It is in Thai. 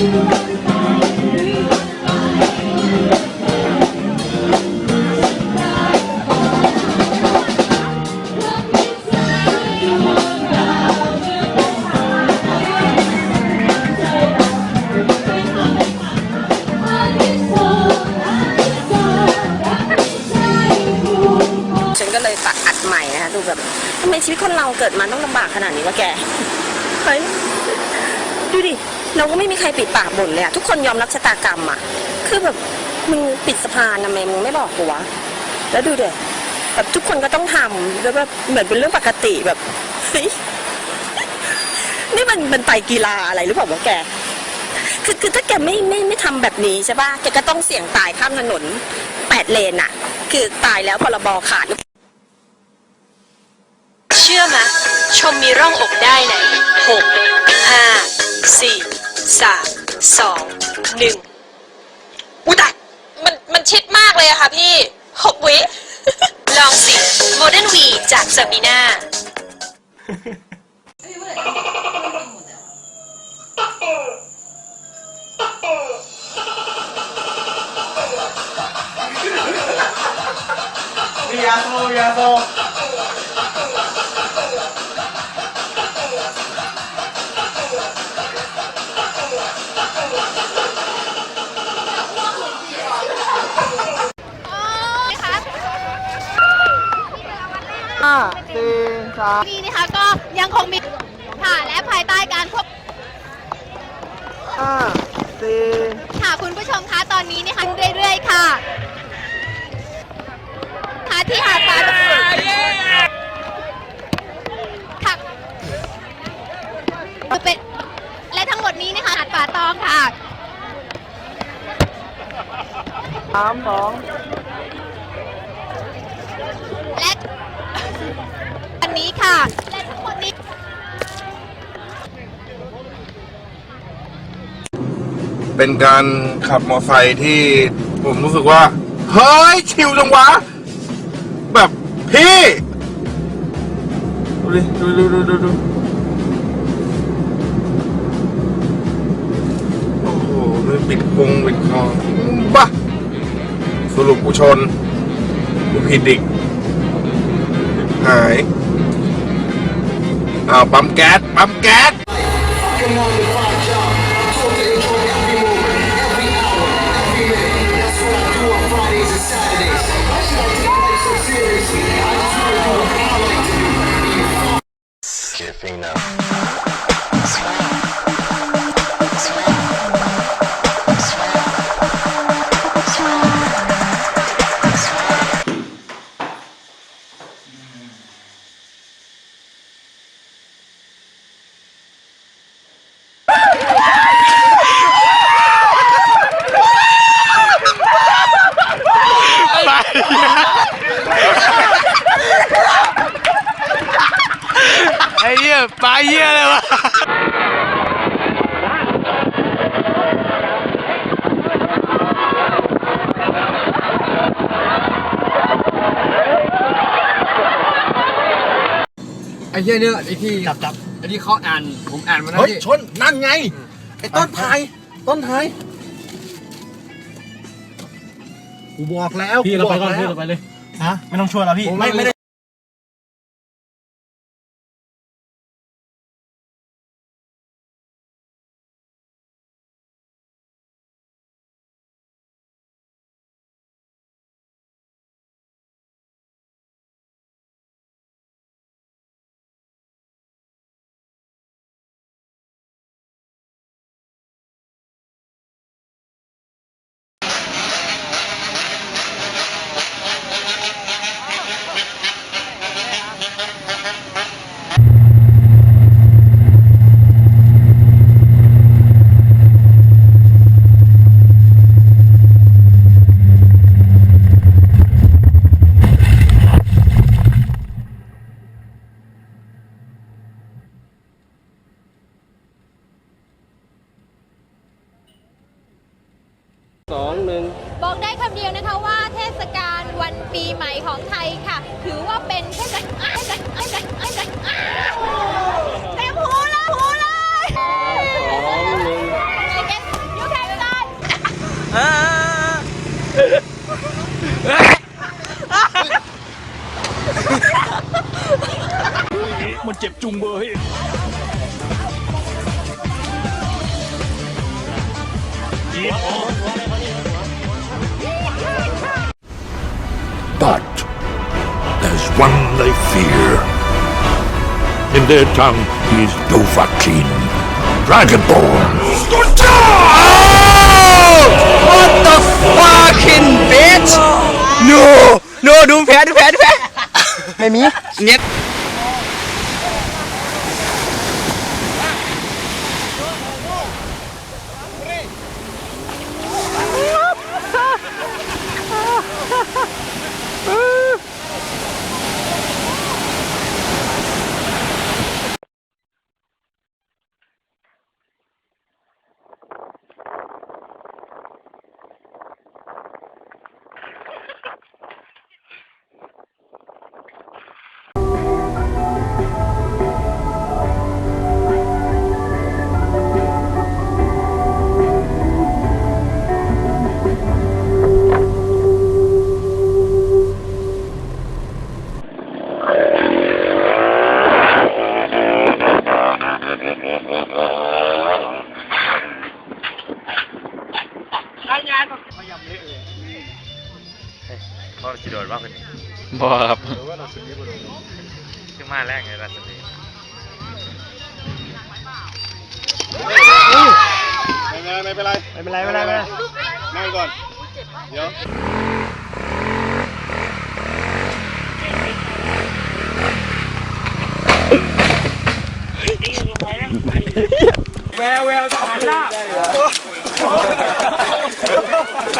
ฉันก็เลยปักอัดใหม่นะคะดูแบบทำไมชีวิตคนเราเกิดมาต้องลำบากขนาดนี้วะแก เฮ้ย ดูดิ เราก็ไม่มีใครปิดปากบ่นเลยอะทุกคนยอมรับชะตากรรมอะคือแบบมึงปิดสะพานทำไมมึงไม่บอกกูวะแล้วดูเด็แบบทุกคนก็ต้องทำแล้วแบบเหมือนเป็นเรื่องปกติแบบเฮ้ยนี่มันมันไปกีฬาอะไรหรือเปล่าวะแกคือคือถ้าแกไม่ไม่ไม่ทำแบบนี้ใช่ป่ะแกก็ต้องเสี่ยงตายข้ามถนนแปดเลนอะคือตายแล้วพรบขาดเชื่อไหมชมมีร่องอกได้ในหกห้าสี่ สามสองหนึ่งอุ้ยตายมันมันชิดมากเลยอะค่ะพี่หกวิลองสิ Modern V จากซาบีนายาโซยาโซ ห้าสี่สามนี่นะคะก็ยังคงมีค่ะและภายใต้การควบห้าสี่ค่ะคุณผู้ชมคะตอนนี้นะคะเรื่อยๆค่ะค่ะที่หาดป่าค่ะเป็นและทั้งหมดนี้นะคะหาดป่าตองค่ะ สามสองและอันนี้ค่ะ และทั้งหมดนี้เป็นการขับมอเตอร์ไซค์ที่ผมรู้สึกว่า เฮ้ย ชิวจังวะ แบบพี่ ดูดิดูดูดูดูดูโอ้โหไม่ปิดคงปิดคอบ้า สรุปกูชนกูผิดอีกหายอ้าวปั๊มแก๊สปั๊มแก๊ส Skipping now. หี้ยปลาเหี้ยเลยวะไอ้เหี้ยเนี่ยไอ้ที่จับจับไอ้ที่เขาอ่านผมอ่านมาแล้วเฮ้ยที่ชน นั่นไง ไอ้ต้นไทยต้นไทยกูบอกแล้วพี่เราไปก่อนบพี่แล้วเราไปเลย ฮะไม่ต้องช่วยแล้วพี่ ผมไม่ไม่ไม่ได้บอกได้คำเดียวนะคะว่าเทศกาลวันปีใหม่ของไทยค่ะ ถือว่าเป็นเทศกาลเทศกาลเทศกาลเทศกาลเต็มหูเลยหูเลยไอ้เกสยูแข่งกันมันเจ็บจุงเบย But there's one they fear. In their tongue, he is Dovahkiin, Dragonborn. Oh! What the fucking bitch? No! No, don't du Pferd, du Pferd! Mami? Yep. ครับขึ้นมาแรกไงรัศมีไม่เป็นไรไม่เป็นไรไม่เป็นไรไม่เป็นไรนั่งก่อน เดี๋ยวเอา